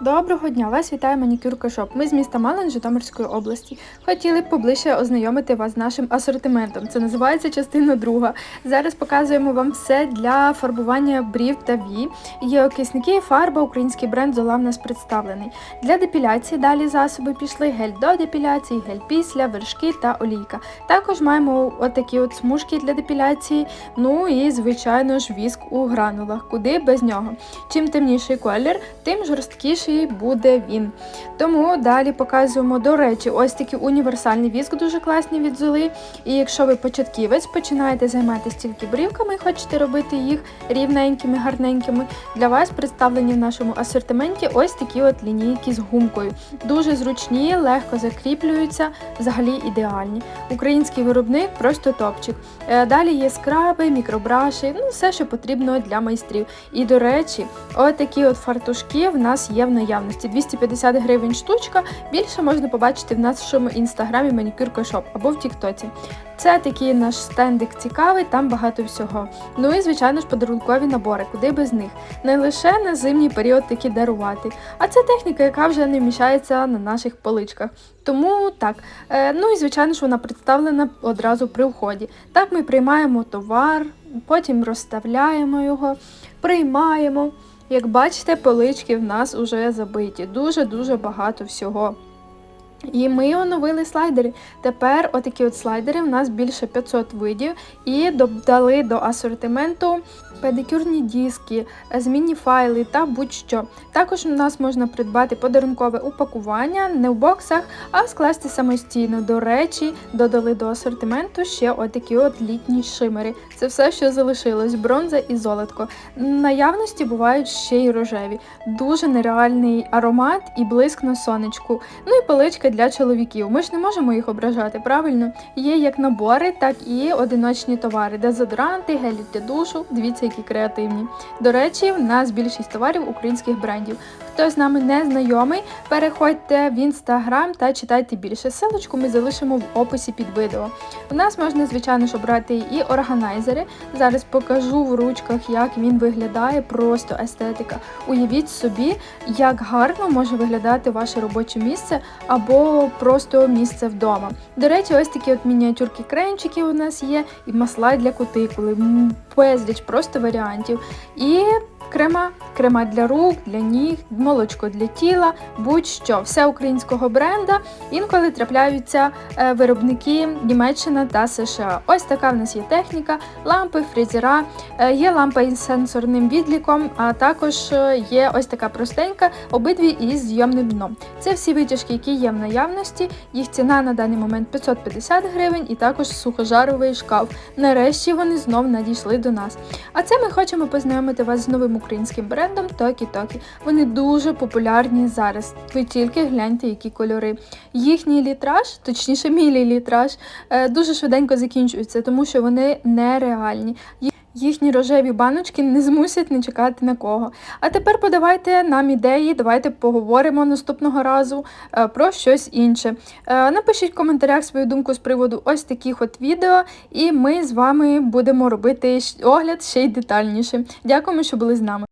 Доброго дня! Вас вітає манікюрка Шоп. Ми з міста Малин Житомирської області. Хотіли б поближче ознайомити вас з нашим асортиментом. Це називається частина друга. Зараз показуємо вам все для фарбування брів та вій. Є окисники, фарба, український бренд Зола в нас представлений. Для депіляції далі засоби пішли гель до депіляції, гель після, вершки та олійка. Також маємо отакі от смужки для депіляції. Ну і звичайно ж віск у гранулах. Куди без нього. Чим темніший колір, тим жорсткіший буде він. Тому далі показуємо, до речі, ось такий універсальний віск, дуже класний від золи. І якщо ви початківець, починаєте займатися тільки брівками і хочете робити їх рівненькими, гарненькими, для вас представлені в нашому асортименті ось такі от лінійки з гумкою. Дуже зручні, легко закріплюються, взагалі ідеальні. Український виробник просто топчик. Е, Далі є скраби, мікробраші, ну все, що потрібно для майстрів. І до речі, отакі от фартушки в нас є в наявності. 250 гривень штучка. Більше можна побачити в нашому інстаграмі манікюрка шоп або в Тіктоці. Це такий наш стендик цікавий, там багато всього. Ну і звичайно ж подарункові набори, куди без них. Не лише на зимній період такі дарувати, а це техніка, яка вже не вміщається на наших поличках. Тому так. Е, ну і звичайно ж вона представлена одразу при вході. Так ми приймаємо товар, потім розставляємо його, приймаємо. Як бачите, полички в нас вже забиті. Дуже-дуже багато всього. І ми оновили слайдери. Тепер отакі от слайдери в нас більше 500 видів і додали до асортименту педикюрні диски, змінні файли та будь-що. Також у нас можна придбати подарункове упакування не в боксах, а скласти самостійно. До речі, додали до асортименту ще отакі от літні шимери. Це все, що залишилось: бронза і золотко. Наявності бувають ще й рожеві. Дуже нереальний аромат і блиск на сонечку. Ну і поличка для чоловіків. Ми ж не можемо їх ображати, правильно? Є як набори, так і одиночні товари, дезодоранти, гелі для душу. Дивіться, які креативні. До речі, в нас більшість товарів українських брендів. Хто з нами не знайомий, переходьте в інстаграм та читайте більше. Силочку ми залишимо в описі під відео. У нас можна, звичайно ж, обрати і органайзери. Зараз покажу в ручках, як він виглядає, просто естетика. Уявіть собі, як гарно може виглядати ваше робоче місце або просто місце вдома. До речі, ось такі от мініатюрки кренчики у нас є, і масла для кутикули, безліч просто варіантів. І крема, крема для рук, для ніг, молочко для тіла, будь-що. Все українського бренда. Інколи трапляються е, виробники Німеччина та США. Ось така в нас є техніка, лампи, фрезера, е, є лампа із сенсорним відліком, а також е, є ось така простенька, обидві із зйомним дном. Це всі витяжки, які є в наявності. Їх ціна на даний момент 550 гривень і також сухожаровий шкаф. Нарешті вони знов надійшли до нас. А це ми хочемо познайомити вас з новим українським брендом Токі Токі. Вони дуже популярні зараз. Ви тільки гляньте, які кольори. Їхній літраж, точніше, мілілітраж, літраж, дуже швиденько закінчується, тому що вони нереальні. Їх- Їхні рожеві баночки не змусять не чекати на кого. А тепер подавайте нам ідеї, давайте поговоримо наступного разу е, про щось інше. Е, Напишіть в коментарях свою думку з приводу ось таких от відео, і ми з вами будемо робити огляд ще й детальніше. Дякуємо, що були з нами.